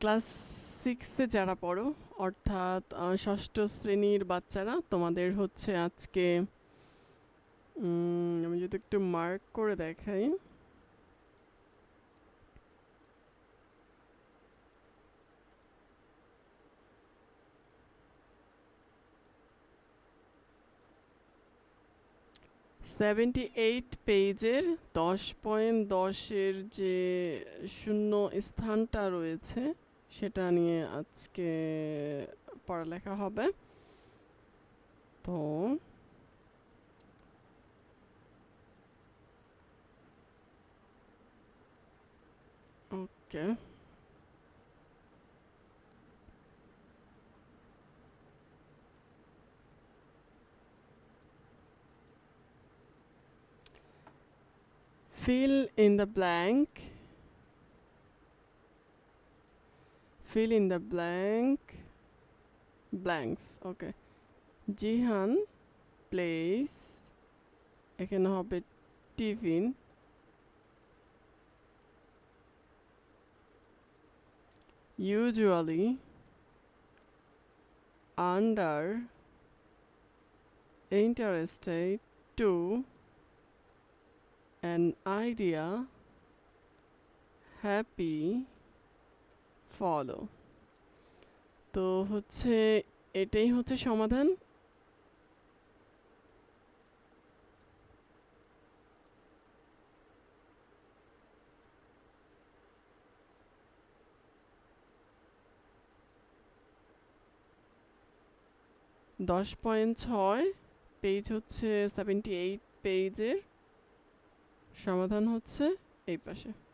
Class সিক্সে যারা পড়ো, অর্থাৎ ষষ্ঠ শ্রেণির বাচ্চারা, তোমাদের হচ্ছে আজকে আমি যদি একটু মার্ক করে দেখাই। সেভেন্টি এইট পেজের দশ পয়েন্ট দশের যে শূন্য স্থানটা রয়েছে সেটা নিয়ে আজকে পড়ালেখা হবে। তো okay. Fill in the blank fill in the blank blanks okay Jihan place এখানে হবে tiffin usually under interested to an idea happy follow. তো হচ্ছে এটাই হচ্ছে সমাধান। দশ পয়েন্ট ছয় পেজ হচ্ছে সেভেন্টি এইট পেজের সমাধান হচ্ছে এই পাশে।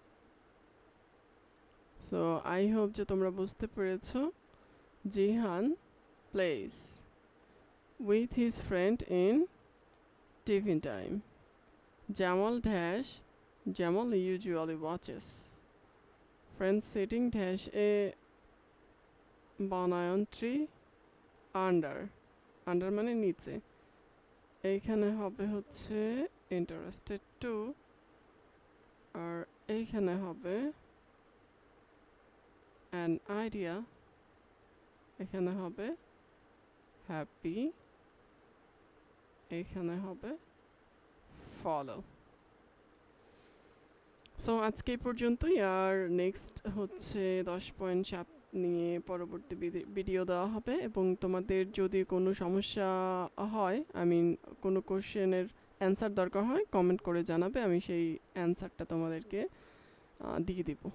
সো আই হোপ যে তোমরা বুঝতে পেরেছ Jihan plays with his friend in tiffin time Jamal dash, Jamal usually watches. Friend sitting dash a banyan tree under. Under মানে নিচে। এইখানে হবে হচ্ছে ইন্টারেস্টেড টু আর এইখানে হবে অ্যান আইডিয়া এখানে হবে হ্যাপি এখানে হবে ফলো সো আজকে এই পর্যন্তই। আর নেক্সট হচ্ছে দশ পয়েন্ট সাত নিয়ে পরবর্তী ভিডি- ভিডিও দেওয়া হবে। এবং তোমাদের যদি কোনো সমস্যা হয় আই মিন কোনো কোশ্চেনের অ্যান্সার দরকার হয় কমেন্ট করে জানাবে। আমি সেই অ্যান্সারটা তোমাদেরকে দিয়ে দিব।